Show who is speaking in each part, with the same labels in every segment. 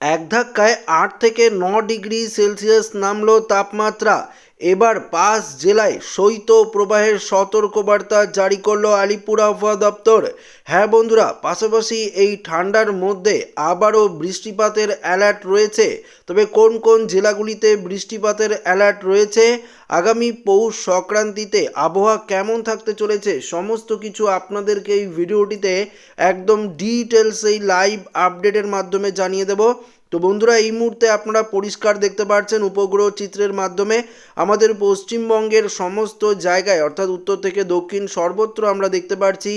Speaker 1: এক ধাক্কায় আট থেকে ন ডিগ্রি সেলসিয়াস নামলো তাপমাত্রা। এবার পাঁচ জেলায় শৈত্য প্রবাহের সতর্কবার্তা জারি করল আলিপুর আবহাওয়া দপ্তর। হ্যাঁ বন্ধুরা, পাশাপাশি এই ঠান্ডার মধ্যে আবারও বৃষ্টিপাতের অ্যালার্ট রয়েছে। তবে কোন কোন জেলাগুলিতে বৃষ্টিপাতের অ্যালার্ট রয়েছে? আগামী পৌষ সংক্রান্তিতে আবহাওয়া কেমন থাকতে চলেছে? সমস্ত কিছু আপনাদেরকে এই ভিডিওটিতে একদম ডিটেলস এই লাইভ আপডেটের মাধ্যমে জানিয়ে দেব। তো বন্ধুরা, এই মুহূর্তে আপনারা পরিষ্কার দেখতে পাচ্ছেন উপগ্রহ চিত্রের মাধ্যমে আমাদের পশ্চিমবঙ্গের সমস্ত জায়গায়, অর্থাৎ উত্তর থেকে দক্ষিণ সর্বত্র আমরা দেখতে পাচ্ছি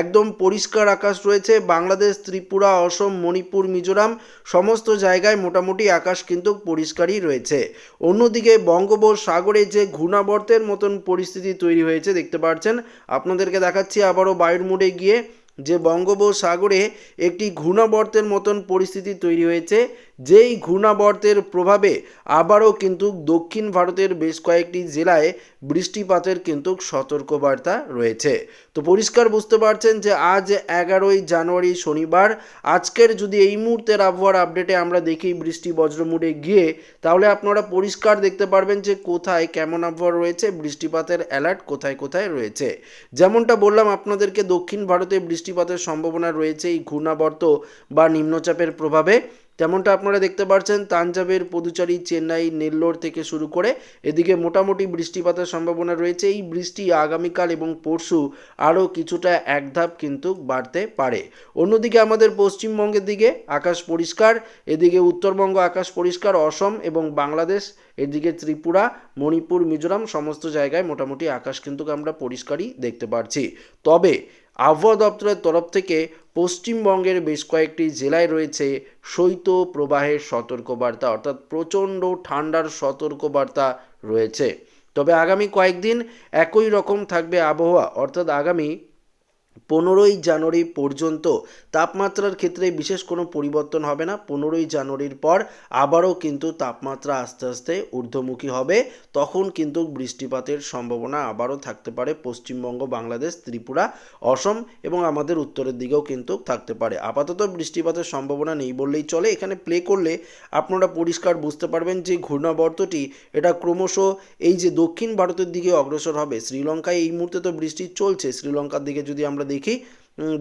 Speaker 1: একদম পরিষ্কার আকাশ রয়েছে। বাংলাদেশ, ত্রিপুরা, অসম, মণিপুর, মিজোরাম সমস্ত জায়গায় মোটামুটি আকাশ কিন্তু পরিষ্কারই রয়েছে। অন্যদিকে বঙ্গোপসাগরে যে ঘূর্ণাবর্তের মতন পরিস্থিতি তৈরি হয়েছে, দেখতে পাচ্ছেন আপনাদেরকে দেখাচ্ছি আবারও বায়ুর মোড়ে গিয়ে। যে বঙ্গোপসাগরে একটি ঘূর্ণাবর্তের মতন পরিস্থিতি তৈরি হয়েছে যেই ঘূর্ণাবর্তের প্রভাবে আবারও কিন্তু দক্ষিণ ভারতের বেশ কয়েকটি জেলায় বৃষ্টিপাতের কিন্তু সতর্কবার্তা রয়েছে। তো পরিষ্কার বুঝতে পারছেন যে আজ এগারোই জানুয়ারি শনিবার, আজকের যদি এই মুহূর্তের আবহাওয়ার আপডেটে আমরা দেখি বৃষ্টি বজ্রমুড়ে গিয়ে, তাহলে আপনারা পরিষ্কার দেখতে পারবেন যে কোথায় কেমন আবহাওয়া রয়েছে, বৃষ্টিপাতের অ্যালার্ট কোথায় কোথায় রয়েছে। যেমনটা বললাম, আপনাদেরকে দক্ষিণ ভারতে বৃষ্টিপাতের সম্ভাবনা রয়েছে এই ঘূর্ণাবর্ত বা নিম্নচাপের প্রভাবে। তেমনটা আপনারা দেখতে পাচ্ছেন তাঞ্জাবের পদুচারি চেন্নাই নেল্লোর থেকে শুরু করে এদিকে মোটামুটি বৃষ্টিপাতের সম্ভাবনা রয়েছে। এই বৃষ্টি আগামীকাল এবং পরশু আরও কিছুটা এক ধাপ কিন্তু বাড়তে পারে। অন্যদিকে আমাদের পশ্চিমবঙ্গের দিকে আকাশ পরিষ্কার, এদিকে উত্তরবঙ্গ আকাশ পরিষ্কার, অসম এবং বাংলাদেশ, এদিকে ত্রিপুরা, মণিপুর, মিজোরাম সমস্ত জায়গায় মোটামুটি আকাশ কিন্তু আমরা পরিষ্কারই দেখতে পাচ্ছি তবে আবহাওয়া দপ্তরের তরফ থেকে পশ্চিমবঙ্গের বেশ কয়েকটি জেলায় রয়েছে শৈত্য প্রবাহের সতর্কবার্তা, অর্থাৎ প্রচণ্ড ঠান্ডার সতর্কবার্তা রয়েছে। তবে আগামী কয়েকদিন একই রকম থাকবে আবহাওয়া, অর্থাৎ আগামী পনেরোই জানুয়ারি পর্যন্ত তাপমাত্রার ক্ষেত্রে বিশেষ কোনো পরিবর্তন হবে না। পনেরোই জানুয়ারির পর আবারও কিন্তু তাপমাত্রা আস্তে আস্তে ঊর্ধ্বমুখী হবে। তখন কিন্তু বৃষ্টিপাতের সম্ভাবনা আবারও থাকতে পারে। পশ্চিমবঙ্গ, বাংলাদেশ, ত্রিপুরা, অসম এবং আমাদের উত্তরের দিকেও কিন্তু থাকতে পারে। আপাতত বৃষ্টিপাতের সম্ভাবনা নেই বললেই চলে। এখানে প্লে করলে আপনারা পরিষ্কার বুঝতে পারবেন যে ঘূর্ণাবর্তটি এটা ক্রমশ এই যে দক্ষিণ ভারতের দিকে অগ্রসর হবে। শ্রীলঙ্কায় এই মুহূর্তে তো বৃষ্টি চলছে। শ্রীলঙ্কার দিকে যদি আমরা দেখি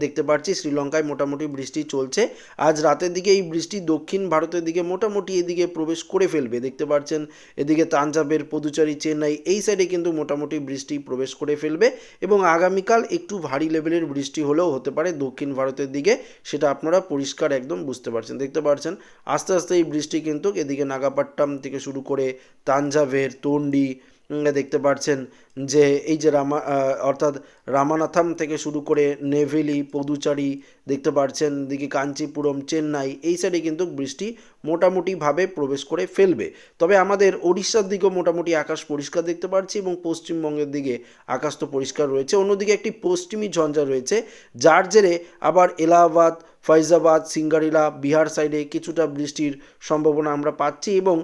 Speaker 1: দেখতে পাচ্ছি শ্রীলঙ্কায় মোটামুটি বৃষ্টি চলছে। আজ রাতের দিকে এই বৃষ্টি দক্ষিণ ভারতের দিকে মোটামুটি এদিকে প্রবেশ করে ফেলবে। দেখতে পাচ্ছেন এদিকে তাঞ্জাবের পদুচারি চেন্নাই এই সাইডে কিন্তু মোটামুটি বৃষ্টি প্রবেশ করে ফেলবে এবং আগামীকাল একটু ভারী লেভেলের বৃষ্টি হলেও হতে পারে দক্ষিণ ভারতের দিকে, সেটা আপনারা পরিষ্কার একদম বুঝতে পারছেন। দেখতে পাচ্ছেন আস্তে আস্তে এই বৃষ্টি কিন্তু এদিকে নাগাপাট্টাম থেকে শুরু করে তাঞ্জাবের তন্ডি দেখতে পাচ্ছেন যে এই যে রামা অর্থাৎ রামানাথাম থেকে শুরু করে নেভেলি, পদুচারি দেখতে পাচ্ছেন দিকে কাঞ্চিপুরম, চেন্নাই, এই সাইডে কিন্তু বৃষ্টি মোটামুটিভাবে প্রবেশ করে ফেলবে। তবে আমাদের ওড়িশার দিকেও মোটামুটি আকাশ পরিষ্কার দেখতে পাচ্ছি এবং পশ্চিমবঙ্গের দিকে আকাশ তো পরিষ্কার রয়েছে। অন্যদিকে একটি পশ্চিমী ঝঞ্ঝা রয়েছে, যার জেরে আবার এলাহাবাদ ফৈজাবাদ সিঙ্গারিলা, বিহার সাইডে কিছুটা বৃষ্টির সম্ভাবনা আমরা পাচ্ছি এবং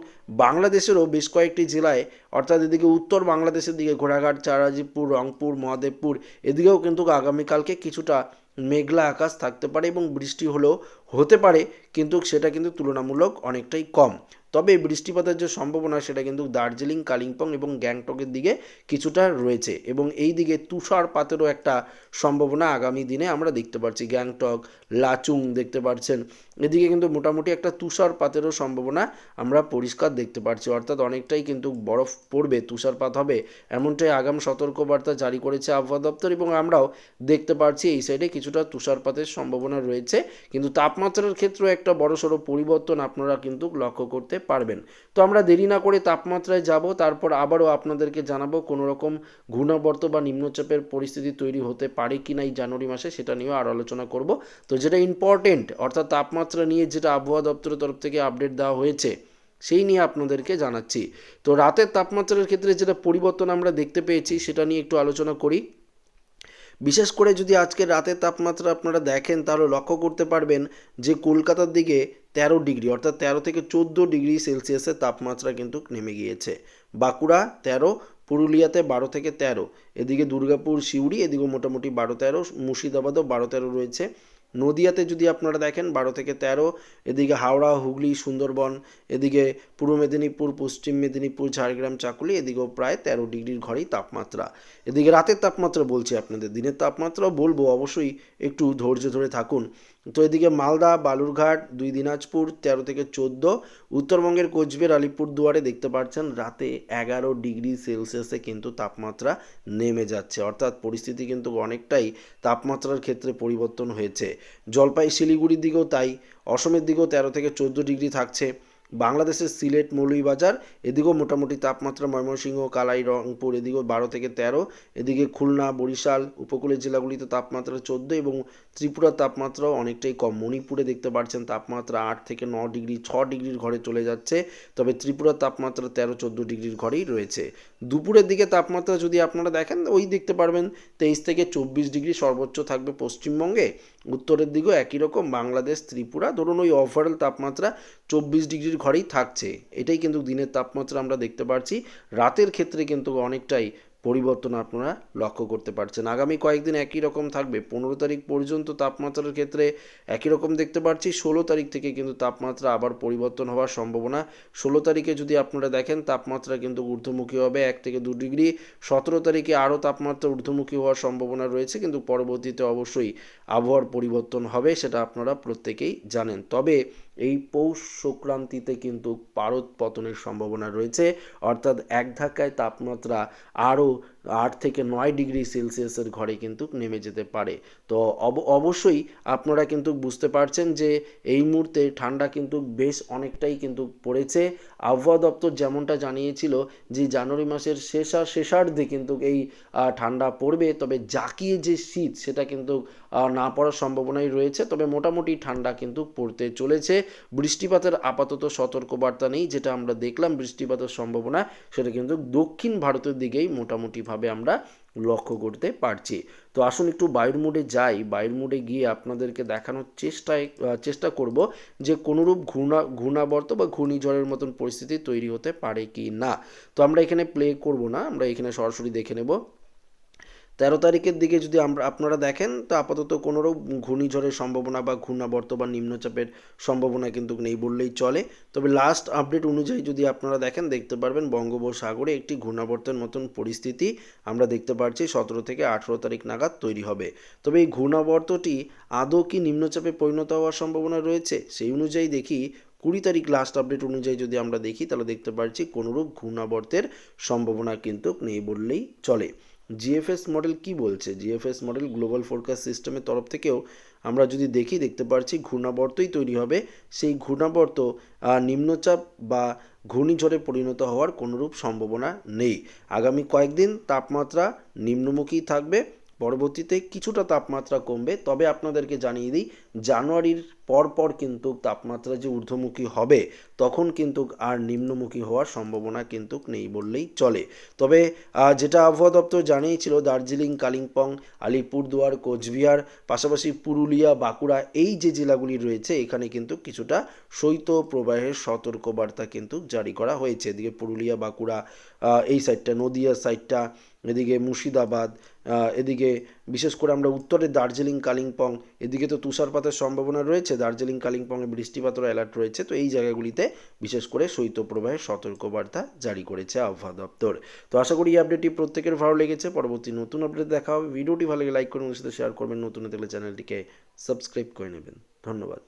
Speaker 1: বাংলাদেশেরও বেশ কয়েকটি জেলায়, অর্থাৎ এদিকে উত্তর বাংলাদেশের দিকে ঘোড়াঘাট চারাজিপুর রংপুর, মহাদেবপুর, এদিকেও কিন্তু আগামীকালকে কিছুটা মেঘলা আকাশ থাকতে পারে এবং বৃষ্টি হলেও হতে পারে, কিন্তু সেটা কিন্তু তুলনামূলক অনেকটাই কম। তবে বৃষ্টিপাতের যে সম্ভাবনা, সেটা কিন্তু দার্জিলিং, কালিম্পং এবং গ্যাংটকের দিকে কিছুটা রয়েছে এবং এই দিকে তুষারপাতেরও একটা সম্ভাবনা আগামী দিনে আমরা দেখতে পাচ্ছি গ্যাংটক, লাচুং দেখতে পাচ্ছেন এদিকে কিন্তু মোটামুটি একটা তুষারপাতেরও সম্ভাবনা আমরা পরিষ্কার দেখতে পাচ্ছি অর্থাৎ অনেকটাই কিন্তু বরফ পড়বে তুষারপাত হবে, এমনটাই আগাম সতর্কবার্তা জারি করেছে আবহাওয়া দপ্তর এবং আমরাও দেখতে পাচ্ছি এই সাইডে কিছুটা তুষারপাতের সম্ভাবনা রয়েছে, কিন্তু তাপমাত্রার ক্ষেত্রেও একটা বড়সড় পরিবর্তন আপনারা কিন্তু লক্ষ্য করতে পারবেন। তো আমরা দেরি না করে তাপমাত্রায় যাব, তারপর আবারও আপনাদেরকে জানাব কোনো রকম ঘূর্ণাবর্ত বা নিম্নচাপের পরিস্থিতি তৈরি হতে পারে কি না এই জানুয়ারি মাসে সেটা নিয়েও আর আলোচনা করব। তো যেটা ইম্পর্টেন্ট অর্থাৎ তাপমাত্রা নিয়ে যেটা আবহাওয়া দপ্তরের তরফ থেকে আপডেট দেওয়া হয়েছে, সেই নিয়ে আপনাদেরকে জানাচ্ছি। তো রাতের তাপমাত্রার ক্ষেত্রে যেটা পরিবর্তন আমরা দেখতে পেয়েছি, সেটা নিয়ে একটু আলোচনা করি। বিশেষ করে যদি আজকে রাতের তাপমাত্রা আপনারা দেখেন, তাহলে লক্ষ্য করতে পারবেন যে কলকাতার দিকে তেরো ডিগ্রি, অর্থাৎ তেরো থেকে চোদ্দ ডিগ্রি সেলসিয়াসের তাপমাত্রা কিন্তু নেমে গিয়েছে। বাঁকুড়া তেরো, পুরুলিয়াতে বারো থেকে তেরো, এদিকে দুর্গাপুর, সিউড়ি এদিকে মোটামুটি বারো তেরো, মুর্শিদাবাদও বারো তেরো রয়েছে। নদিয়াতে যদি আপনারা দেখেন, বারো থেকে তেরো, এদিকে হাওড়া, হুগলি, সুন্দরবন, এদিকে পূর্ব মেদিনীপুর, পশ্চিম মেদিনীপুর, ঝাড়গ্রাম, চাকুলি, এদিকেও প্রায় তেরো ডিগ্রির ঘরেই তাপমাত্রা। এদিকে রাতের তাপমাত্রা বলছি আপনাদের, দিনের তাপমাত্রাও বলব, অবশ্যই একটু ধৈর্য ধরে থাকুন। তো এদিকে মালদা, বালুরঘাট, দুই দিনাজপুর, তেরো থেকে চোদ্দ। উত্তরবঙ্গের কোচবিহার, আলিপুর দুয়ারে দেখতে পাচ্ছেন, রাতে এগারো ডিগ্রি সেলসিয়াসে কিন্তু তাপমাত্রা নেমে যাচ্ছে। অর্থাৎ পরিস্থিতি কিন্তু অনেকটাই তাপমাত্রার ক্ষেত্রে পরিবর্তন হয়েছে। জলপাই শিলিগুড়ির দিকেও তাই, অসমের দিকেও তেরো থেকে চোদ্দ ডিগ্রি থাকছে। বাংলাদেশের সিলেট, মৌলভীবাজার, এদিকেও মোটামুটি তাপমাত্রা ময়মনসিংহ, কালাই, রংপুর, এদিকেও বারো থেকে তেরো। এদিকে খুলনা, বরিশাল, উপকূলের জেলাগুলিতে তাপমাত্রা চোদ্দ এবং ত্রিপুরার তাপমাত্রাও অনেকটাই কম। মণিপুরে দেখতে পাচ্ছেন তাপমাত্রা আট থেকে ন ডিগ্রি, ছ ডিগ্রির ঘরে চলে যাচ্ছে, তবে ত্রিপুরার তাপমাত্রা তেরো, চোদ্দ ডিগ্রির ঘরেই রয়েছে। দুপুরের দিকে তাপমাত্রা যদি আপনারা দেখেন, ওই দেখতে পারবেন তেইশ থেকে চব্বিশ ডিগ্রি সর্বোচ্চ থাকবে পশ্চিমবঙ্গে। উত্তরের দিকেও একই রকম, বাংলাদেশ, ত্রিপুরা, ধরুন ওই ওভারঅল তাপমাত্রা চব্বিশ ডিগ্রির ঘরেই থাকছে। এটাই কিন্তু দিনের তাপমাত্রা আমরা দেখতে পাচ্ছি রাতের ক্ষেত্রে কিন্তু অনেকটাই পরিবর্তন আপনারা লক্ষ্য করতে পারছেন। আগামী কয়েকদিন একই রকম থাকবে। পনেরো তারিখ পর্যন্ত তাপমাত্রার ক্ষেত্রে একই রকম দেখতে পাচ্ছি ষোলো তারিখ থেকে কিন্তু তাপমাত্রা আবার পরিবর্তন হওয়ার সম্ভাবনা। ষোলো তারিখে যদি আপনারা দেখেন, তাপমাত্রা কিন্তু ঊর্ধ্বমুখী হবে এক থেকে দু ডিগ্রি। সতেরো তারিখে আরও তাপমাত্রা ঊর্ধ্বমুখী হওয়ার সম্ভাবনা রয়েছে। কিন্তু পরবর্তীতে অবশ্যই আবহাওয়ার পরিবর্তন হবে, সেটা আপনারা প্রত্যেকেই জানেন। তবে এই পৌষ সংক্রান্তিতে কিন্তু পারদ পতনের সম্ভাবনা রয়েছে। অর্থাৎ এক ধাক্কায় তাপমাত্রা আরও আট থেকে নয় ডিগ্রি সেলসিয়াসের ঘরে কিন্তু নেমে যেতে পারে। তো অব- অবশ্যই আপনারা কিন্তু বুঝতে পারছেন যে এই মুহূর্তে ঠান্ডা কিন্তু বেশ অনেকটাই কিন্তু পড়েছে। আবহাওয়া দপ্তর যেমনটা জানিয়েছিল যে জানুয়ারি মাসের শেষা, শেষার্ধে কিন্তু এই ঠান্ডা পড়বে। তবে জাকিয়ে যে শীত সেটা কিন্তু না পড়ার সম্ভাবনাই রয়েছে। তবে মোটামুটি ঠান্ডা কিন্তু পড়তে চলেছে। বৃষ্টিপাতের আপাতত সতর্কবার্তা নেই। যেটা আমরা দেখলাম বৃষ্টিপাতের সম্ভাবনা, সেটা কিন্তু দক্ষিণ ভারতের দিকেই মোটামুটিভাবে আমরা লক্ষ্য করতে পারছি। তো আসুন একটু বায়ুর মোডে যাই। বায়ুর মোডে গিয়ে আপনাদেরকে দেখানোর চেষ্টায় চেষ্টা করব যে কোনোরূপ ঘূর্ণা, ঘূর্ণাবর্ত বা ঘূর্ণিঝড়ের মতন পরিস্থিতি তৈরি হতে পারে কি না তো আমরা এখানে প্লে করব না। আমরা এখানে সরাসরি দেখে নেব। তেরো তারিখের দিকে যদি আমরা, আপনারা দেখেন, তো আপাতত কোনোরূপ ঘূর্ণিঝড়ের সম্ভাবনা বা ঘূর্ণাবর্ত বা নিম্নচাপের সম্ভাবনা কিন্তু নেই বললেই চলে। তবে লাস্ট আপডেট অনুযায়ী যদি আপনারা দেখেন, দেখতে পারবেন বঙ্গোপসাগরে একটি ঘূর্ণাবর্তের মতন পরিস্থিতি আমরা দেখতে পাচ্ছি সতেরো থেকে আঠেরো তারিখ নাগাদ তৈরি হবে। তবে এই ঘূর্ণাবর্তটি আদৌ কি নিম্নচাপে পরিণত হওয়ার সম্ভাবনা রয়েছে, সেই অনুযায়ী দেখি, কুড়ি তারিখ লাস্ট আপডেট অনুযায়ী যদি আমরা দেখি, তাহলে দেখতে পাচ্ছি কোনোরূপ ঘূর্ণাবর্তের সম্ভাবনা কিন্তু নেই বললেই চলে। জিএফএস মডেল কি বলছে? জিএফএস মডেল গ্লোবাল ফোরকাস্ট সিস্টেমের তরফ থেকেও আমরা যদি দেখি, দেখতে পারছি ঘূর্ণাবর্তই তৈরি হবে। সেই ঘূর্ণাবর্ত নিম্নচাপ বা ঘূর্ণিঝড়ে পরিণত হওয়ার কোনোরূপ সম্ভাবনা নেই। আগামী কয়েকদিন তাপমাত্রা নিম্নমুখী থাকবে। পরবর্তীতে কিছুটা তাপমাত্রা কমবে। তবে আপনাদেরকে জানিয়ে দিই, জানুয়ারির পর পর কিন্তু তাপমাত্রা যে ঊর্ধ্বমুখী হবে, তখন কিন্তু আর নিম্নমুখী হওয়ার সম্ভাবনা কিন্তু নেই বললেই চলে। তবে যেটা আবহাওয়া দপ্তর জানিয়েছিল, দার্জিলিং, কালিম্পং, আলিপুরদুয়ার, কোচবিহার, পাশাপাশি পুরুলিয়া, বাঁকুড়া, এই যে জেলাগুলি রয়েছে, এখানে কিন্তু কিছুটা শৈত্য প্রবাহের সতর্কবার্তা কিন্তু জারি করা হয়েছে। এদিকে পুরুলিয়া, বাঁকুড়া এই সাইডটা নদিয়া সাইডটা এদিকে মুর্শিদাবাদ এদিকে বিশেষ করে আমরা উত্তরে দার্জিলিং, কালিম্পং, এদিকে তো তুষারপাতের সম্ভাবনা রয়েছে, দার্জিলিং, কালিম্পংয়ে বৃষ্টিপাতের অ্যালার্ট রয়েছে, তো এই জায়গাগুলিতে বিশেষ করে শৈত্যপ্রবাহের সতর্কবার্তা জারি করেছে আবহাওয়া দপ্তর। তো আশা করি এই আপডেটটি প্রত্যেকের ভালো লেগেছে, পরবর্তী নতুন আপডেট দেখা হবে, ভিডিওটি ভালো লাগে লাইক করুন সাথে শেয়ার করবেন, নতুন হতে চ্যানেলটিকে সাবস্ক্রাইব করে নেবেন। ধন্যবাদ।